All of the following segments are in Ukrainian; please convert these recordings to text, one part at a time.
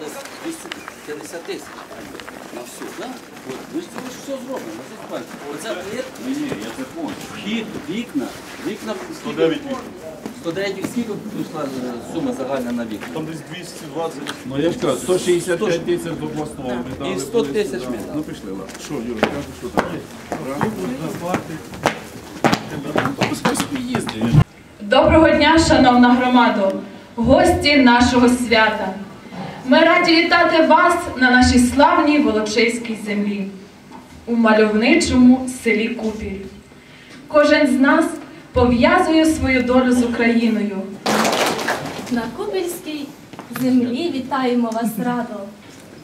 250 тисяч на всю. Да? От, ми ж це ж все зробимо. Це справді. Оце проєкт, Ні, ні, я це понял. вхід, вікна, вікна, скільки? 109 вікон. 109, скільки прийшла е, сума загальна на вікна? Там десь 220. Ну я ж кажу, 165 тисяч до обласного. ми І 100 тисяч ми дали. Ну пішли, ладно. Що, Юра, кажи, що там? Пускай собі їздить. Доброго дня, шановна громадо, гості нашого свята. Ми раді вітати вас на нашій славній Волочиській землі, у мальовничому селі Купіль. Кожен з нас пов'язує свою долю з Україною. На Купільській землі вітаємо вас радо,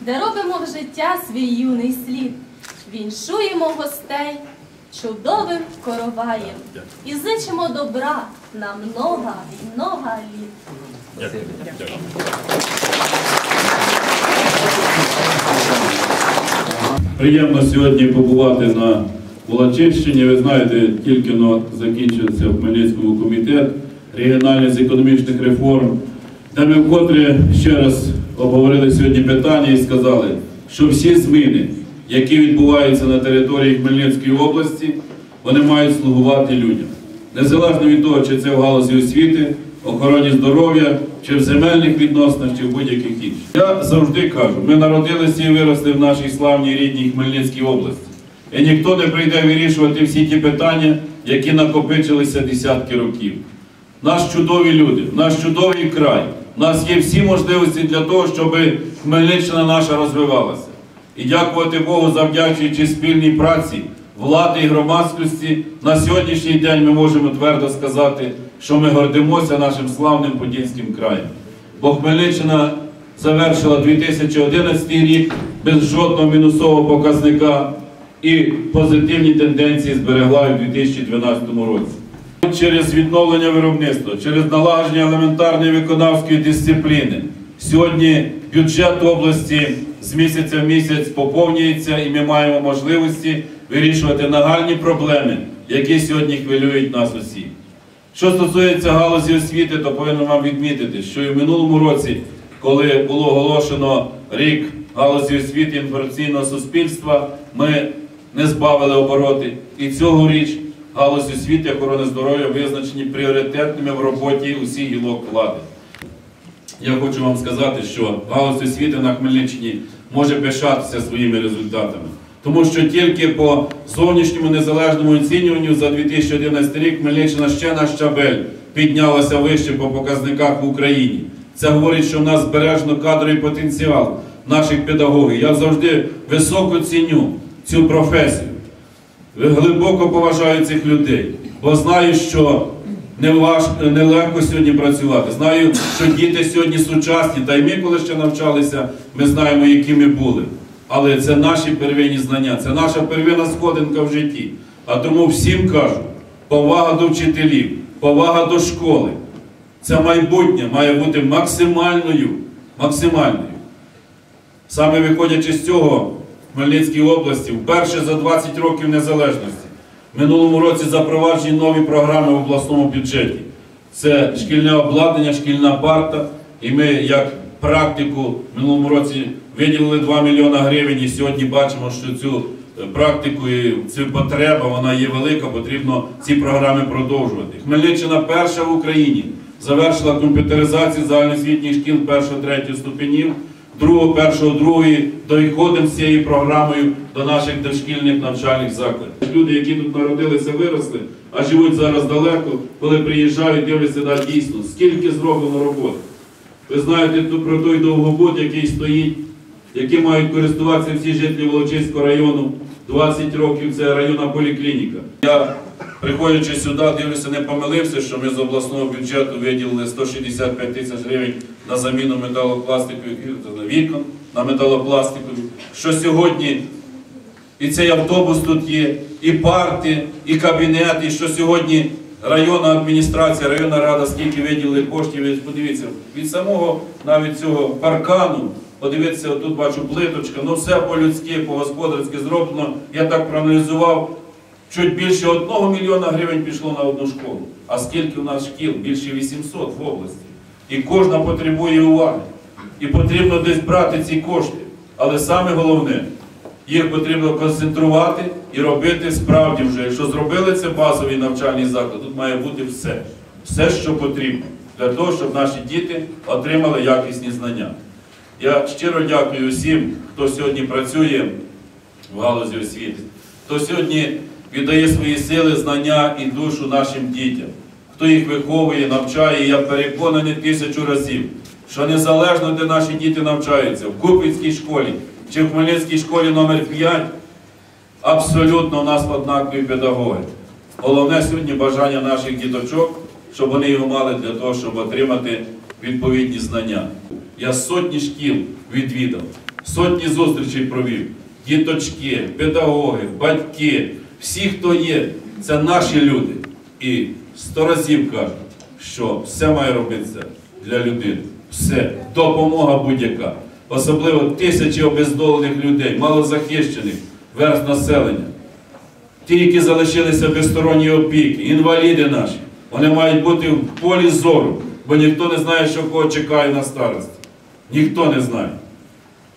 де робимо в життя свій юний слід. Віншуємо гостей чудовим короваєм і зичимо добра на много і много літ. Приємно сьогодні побувати на Волочинщині. Ви знаєте, тільки но закінчився в Хмельницькому комітет регіональний з економічних реформ, де ми вкотре ще раз обговорили сьогодні питання і сказали, що всі зміни, які відбуваються на території Хмельницької області, вони мають слугувати людям. Незалежно від того, чи це в галузі освіти, охороні здоров'я, чи в земельних відносинах, чи в будь-яких інших. Я завжди кажу, ми народилися і виросли в нашій славній рідній Хмельницькій області. І ніхто не прийде вирішувати всі ті питання, які накопичилися десятки років. Наш чудові люди, наш чудовий край. У нас є всі можливості для того, щоб Хмельниччина наша розвивалася. І дякувати Богу, завдячуючи спільній праці влади і громадськості, на сьогоднішній день ми можемо твердо сказати, що ми гордимося нашим славним Подільським краєм. Бо Хмельниччина завершила 2011 рік без жодного мінусового показника і позитивні тенденції зберегла і в 2012 році. Через відновлення виробництва, через налагодження елементарної виконавської дисципліни. Сьогодні бюджет області з місяця в місяць поповнюється і ми маємо можливості вирішувати нагальні проблеми, які сьогодні хвилюють нас усіх. Що стосується галузі освіти, то повинен вам відмітити, що і в минулому році, коли було оголошено рік галузі освіти інформаційного суспільства, ми не збавили обороти. І цьогоріч галузь освіти охорони здоров'я визначені пріоритетними в роботі усіх гілок влади. Я хочу вам сказати, що галузь освіти на Хмельниччині може пишатися своїми результатами. Тому що тільки по зовнішньому незалежному оцінюванню за 2011 рік Хмельниччина ще на щабель піднялася вище по показниках в Україні. Це говорить, що в нас збережено кадровий потенціал наших педагогів. Я завжди високо ціню цю професію. Глибоко поважаю цих людей, бо знаю, що нелегко сьогодні працювати. Знаю, що діти сьогодні сучасні, та й ми, коли ще навчалися, ми знаємо, які ми були. Але це наші первинні знання, це наша первинна сходинка в житті. А тому всім кажу: повага до вчителів, повага до школи. Це майбутнє має бути максимальною, максимальною. Саме виходячи з цього, в Хмельницькій області вперше за 20 років незалежності в минулому році запроваджені нові програми в обласному бюджеті. Це шкільне обладнання, шкільна парта. І ми, як практику, в минулому році виділили 2 мільйона гривень, і сьогодні бачимо, що цю е, практику і цю потреба вона є велика, потрібно ці програми продовжувати. Хмельниччина перша в Україні завершила комп'ютеризацію загальноосвітніх шкіл першого-третього ступенів другого, першого, другої, доходимо з цією програмою до наших дошкільних навчальних закладів. Люди, які тут народилися, виросли, а живуть зараз далеко, коли приїжджають, дивляться, да, дійсно, скільки зроблено роботи. Ви знаєте про той довгобуд, який стоїть, яким мають користуватися всі жителі Волочиського району. 20 років це районна поліклініка. Я, приходячи сюди, дивлюся, не помилився, що ми з обласного бюджету виділили 165 тисяч гривень на заміну металопластикових вікон, на металопластикові. Що сьогодні і цей автобус тут є, і парти, і кабінет, і що сьогодні районна адміністрація, районна рада, скільки виділили коштів, подивіться, від самого навіть цього паркану, подивіться, тут бачу плиточка, ну все по-людськи, по-господарськи зроблено. Я так проаналізував, чуть більше одного мільйона гривень пішло на одну школу. А скільки у нас шкіл? Більше 800 в області. І кожна потребує уваги. І потрібно десь брати ці кошти. Але саме головне, їх потрібно концентрувати і робити справді вже. Якщо зробили це базовий навчальний заклад, тут має бути все. Все, що потрібно для того, щоб наші діти отримали якісні знання. Я щиро дякую всім, хто сьогодні працює в галузі освіти, хто сьогодні віддає свої сили, знання і душу нашим дітям, хто їх виховує, навчає. Я переконаний тисячу разів, що незалежно, де наші діти навчаються, в Купінській школі чи в Хмельницькій школі номер 5 абсолютно у нас однакові педагоги. Головне сьогодні бажання наших діточок, щоб вони його мали для того, щоб отримати відповідні знання. Я сотні шкіл відвідав, сотні зустрічей провів. Діточки, педагоги, батьки, всі, хто є, це наші люди. І сто разів кажу, що все має робитися для людини. Все, допомога будь-яка. Особливо тисячі обездолених людей, малозахищених верст населення. Ті, які залишилися без сторонньої опіки, інваліди наші, вони мають бути в полі зору, бо ніхто не знає, що кого чекає на старості. Ніхто не знає.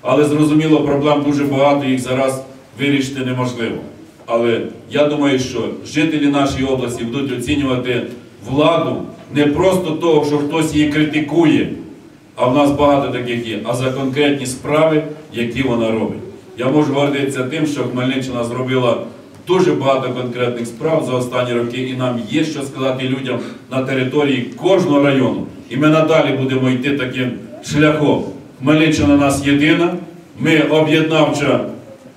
Але зрозуміло, проблем дуже багато, їх зараз вирішити неможливо. Але я думаю, що жителі нашої області будуть оцінювати владу не просто того, що хтось її критикує, а в нас багато таких є, а за конкретні справи, які вона робить. Я можу гордитися тим, що Хмельниччина зробила дуже багато конкретних справ за останні роки, і нам є що сказати людям на території кожного району. І ми надалі будемо йти таким шляхом. Хмельниччина нас єдина, ми об'єднавча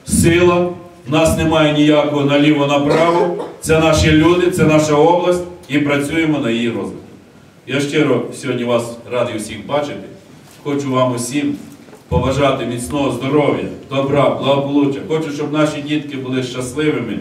сила, нас немає ніякого наліво-направо. Це наші люди, це наша область, і працюємо на її розвиток. Я щиро сьогодні вас радий всіх бачити. Хочу вам усім побажати міцного здоров'я, добра, благополуччя. Хочу, щоб наші дітки були щасливими,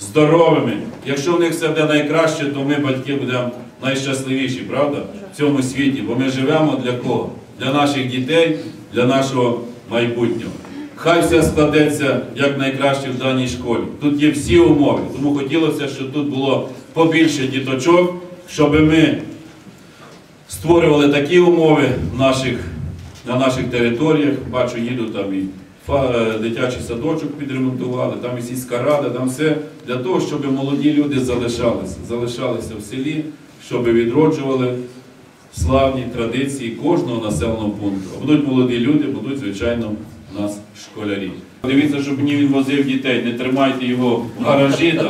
здоровими. Якщо в них все буде найкраще, то ми, батьки, будемо найщасливіші, правда? В цьому світі. Бо ми живемо для кого? Для наших дітей, для нашого майбутнього. Хай все складеться як найкраще в даній школі. Тут є всі умови. Тому хотілося, щоб тут було побільше діточок, щоб ми створювали такі умови в наших, на наших територіях. Бачу, їду там і е, дитячий садочок підремонтували, там і сільська рада, там все для того, щоб молоді люди залишалися, залишалися в селі, щоб відроджували славні традиції кожного населеного пункту. А Будуть молоді люди, будуть, звичайно, у нас школярі. Дивіться, щоб ні він возив дітей, не тримайте його в гаражі,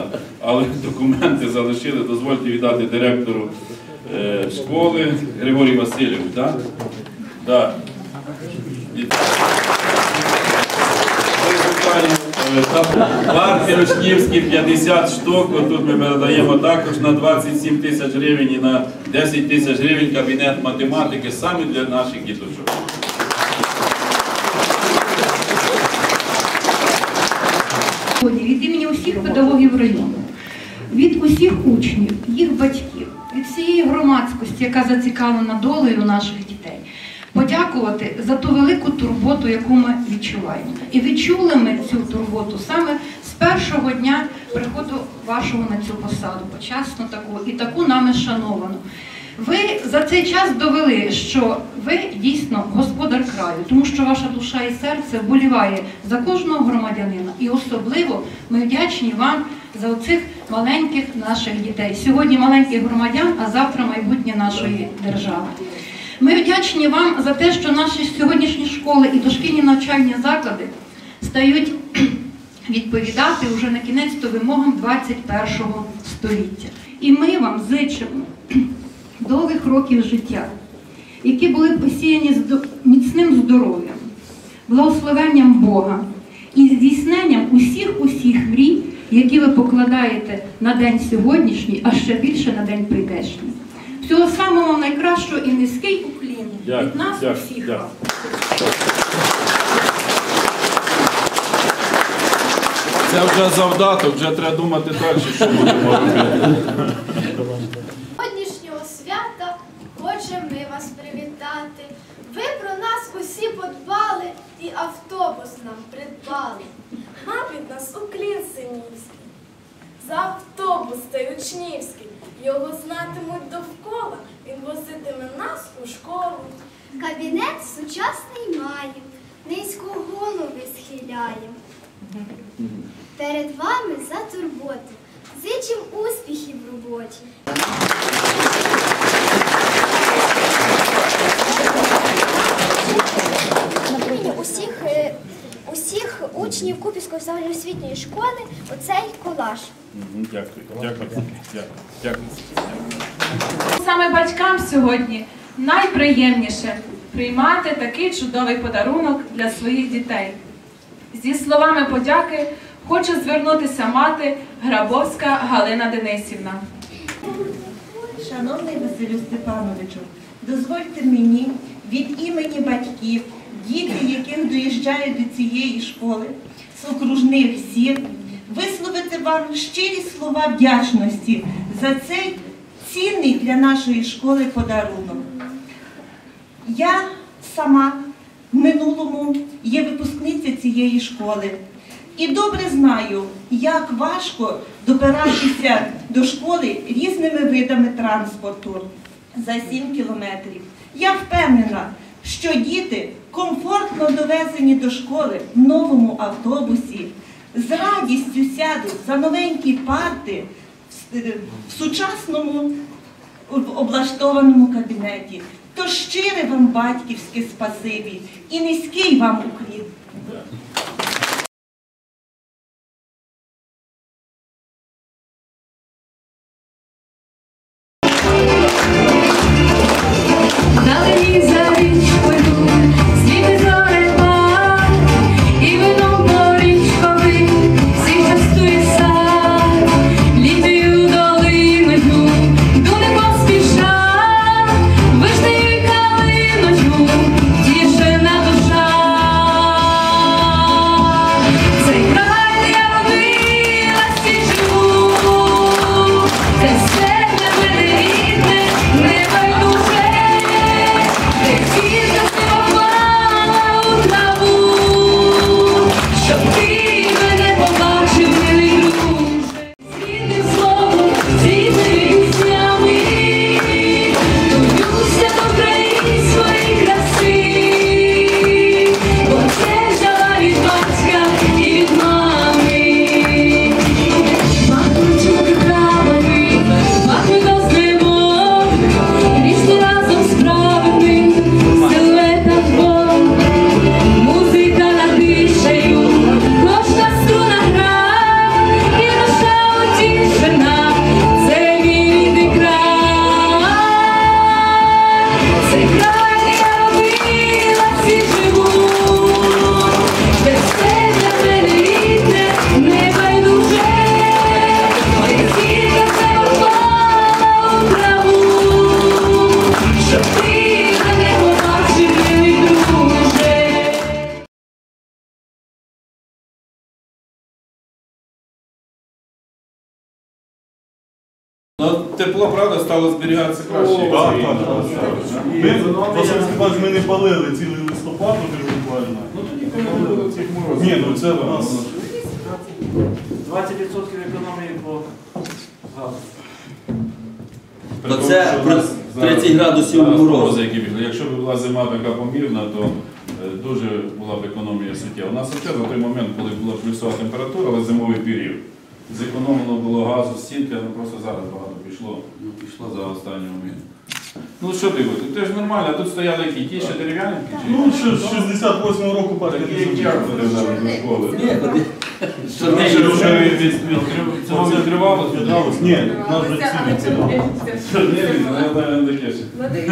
але документи залишили. Дозвольте віддати директору е, школи Григорій Васильович. Да? Да. Вітаю. Вітаю. Е, та Парки Рочнівські 50 штук. Тут ми передаємо також на 27 тисяч гривень і на 10 тисяч гривень кабінет математики саме для наших діточок. Від імені усіх педагогів району, від усіх учнів, їх батьків, від всієї громадськості, яка зацікавлена долею наших дітей, подякувати за ту велику турботу, яку ми відчуваємо. І відчули ми цю турботу саме з першого дня приходу вашого на цю посаду, почесну таку і таку нами шановану. Ви за цей час довели, що ви дійсно господар краю, тому що ваша душа і серце вболіває за кожного громадянина. І особливо ми вдячні вам за оцих маленьких наших дітей. Сьогодні маленьких громадян, а завтра майбутнє нашої держави. Ми вдячні вам за те, що наші сьогоднішні школи і дошкільні навчальні заклади стають відповідати вже на кінець то вимогам 21 століття. І ми вам зичимо довгих років життя, які були посіяні міцним здоров'ям, благословенням Бога і здійсненням усіх усіх мрій, які ви покладаєте на день сьогоднішній, а ще більше на день прийдешній. Всього самого найкращого і низький уклін від нас дякую, усіх дякую. Це вже завдаток, вже треба думати далі, що будемо робити. Сьогоднішнього свята хочемо ми вас привітати. Ви про нас усі подбали і автобус нам придбали. Мабуть, нас уклін синівський, за автобус той учнівський, Його знатимуть довкола, він возитиме нас у школу. Кабінет сучасний має, низько голови схиляє. Перед вами за турботу, зичим успіхів роботі. Усіх, е, усіх учнів Купівської загальноосвітньої школи оцей колаж. Мгм, Дякую, дякую, дякую, дякую. Саме батькам сьогодні найприємніше приймати такий чудовий подарунок для своїх дітей. Зі словами подяки хочу звернутися мати Грабовська Галина Денисівна. Шановний Василю Степановичу, дозвольте мені від імені батьків, діти, яких доїжджають до цієї школи, з окружних сіл, висловити вам щирі слова вдячності за цей цінний для нашої школи подарунок. Я сама в минулому є випускниця цієї школи. І добре знаю, як важко добиратися до школи різними видами транспорту за 7 кілометрів. Я впевнена, що діти комфортно довезені до школи в новому автобусі, з радістю сядуть за новенькі парти в сучасному в облаштованому кабінеті. То щире вам батьківське спасибі і низький вам уклін. Ну, тепло, правда, стало зберігатися краще. Так, так, так. Ми, Василь Степанович, ми не палили цілий листопад уже буквально. Ну тоді коли не було цих морозів. Ні, ну це в нас 20% економії по газу. При То тому, це що при в нас 30 градусів зараз морозу. морози, які бігли. Якщо б була зима така помірна, то е, дуже була б економія суттєва. У нас взагалі на той момент, коли була плюсова температура, але зимовий період, зекономлено було газу, стінка, ну просто зараз багато пішло. Ну, пішло за останній момент. Ну що ти, ти ж нормально, а тут стояли які, ті ще дерев'яні? ну, ще з 68-го року партія Такі, не школи. Ні. Що цього нас вже ціни. Ні, ні, не-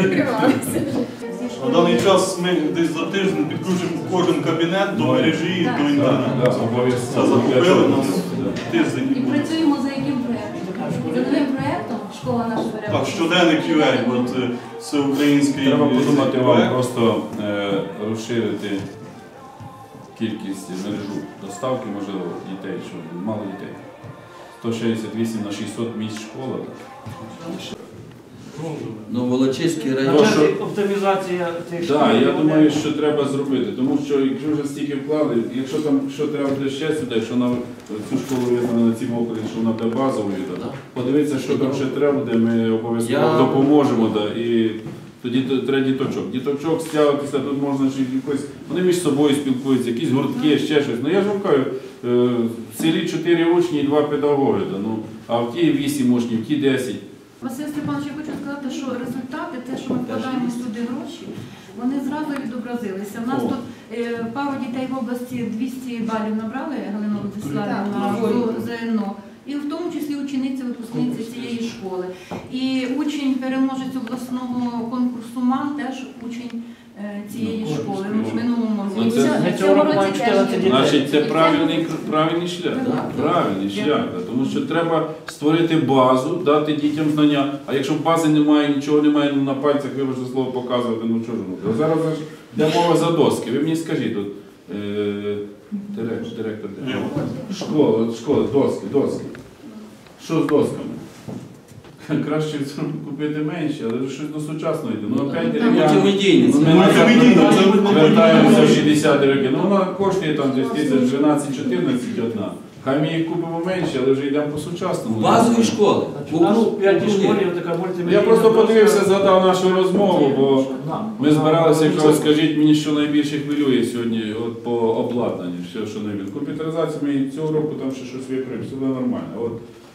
не. На даний час ми десь за тиждень підключимо кожен кабінет до мережі до Да, інтернету. обов'язково. Це закупили нас тиждень і буде. працюємо за яким проєктом? За новим проєктом школа наша бере. Так, щоденник UA, от е, це український Треба подумати вам проект. просто е, розширити кількість мережу доставки, можливо, дітей, щоб мало дітей. 168 на 600 місць школа. Ну, Волочиський район. То, що- Оптимізація тих Так, я думаю, що треба зробити, тому що якщо вже стільки вклали, якщо там що треба буде ще сюди, якщо на цю школу визнали на цій окрузі, що вона буде базовою. Да. Подивитися, що там ще треба, де ми обов'язково Я- допоможемо. Да. І тоді треба діточок. Діточок стягуватися, тут можна ще якось. Вони між собою спілкуються, якісь гуртки, ще щось. Ну я ж вам кажу, е, в селі 4 учні і 2 педагоги. Да. Ну, а в ті 8 учнів, в ті 10. Василь Степанович, я хочу сказати, що результати, те, що ми вкладаємо сюди гроші, вони зразу відобразилися. У нас тут е, пару дітей в області 200 балів набрали Галина Владиславівна. ЗНО. І в тому числі учениця, випускниця цієї школи. І учень, переможець обласного конкурсу МАН, теж учень цієї Ну, школи ну, в минулому ну, році. цього 14. Значить, це правильний, правильний шлях. Правильний шлях. да, Тому що треба створити базу, дати дітям знання. А якщо бази немає, нічого немає, ну на пальцях вибачте слово показувати, ну що ж ну. Зараз же ж йде мова за доски. Ви мені скажіть тут. Е, директор, директор, директор. Школа, школа, доски, доски. Що з досками? Краще купити менше, але щось до сучасного йде. Ну, опять. Ну, Ми Ну, мультимедійна, це вертаємося в 60 роки. Ну, вона коштує там десь 12-14 одна. Хай ми їх купимо менше, але вже йдемо по сучасному. Базові школи. У нас в п'ятій школі така мультимедійна. Я просто подивився, згадав нашу розмову, бо ми збиралися, якщо скажіть мені, що найбільше хвилює сьогодні от по обладнанню, все, що найбільше. Комп'ютеризація ми цього року там ще щось виправимо, все буде нормально. От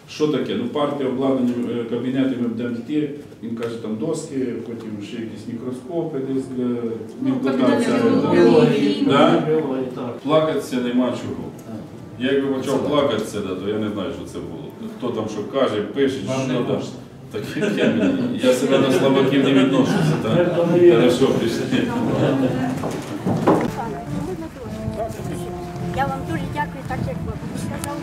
що таке? Ну, партія обладнання е, кабінети ми будемо йти. Він каже, там доски, потім ще якісь мікроскопи десь для кабінети Біології. Да? Плакатися нема чого. Я якби почав плакатися, да, то я не знаю, що це було. Хто там що каже, пише, що да. Так мені? Я себе до слабаків не відношуся. Так? Хорошо, пішли. Я вам дуже дякую, так як ви сказали.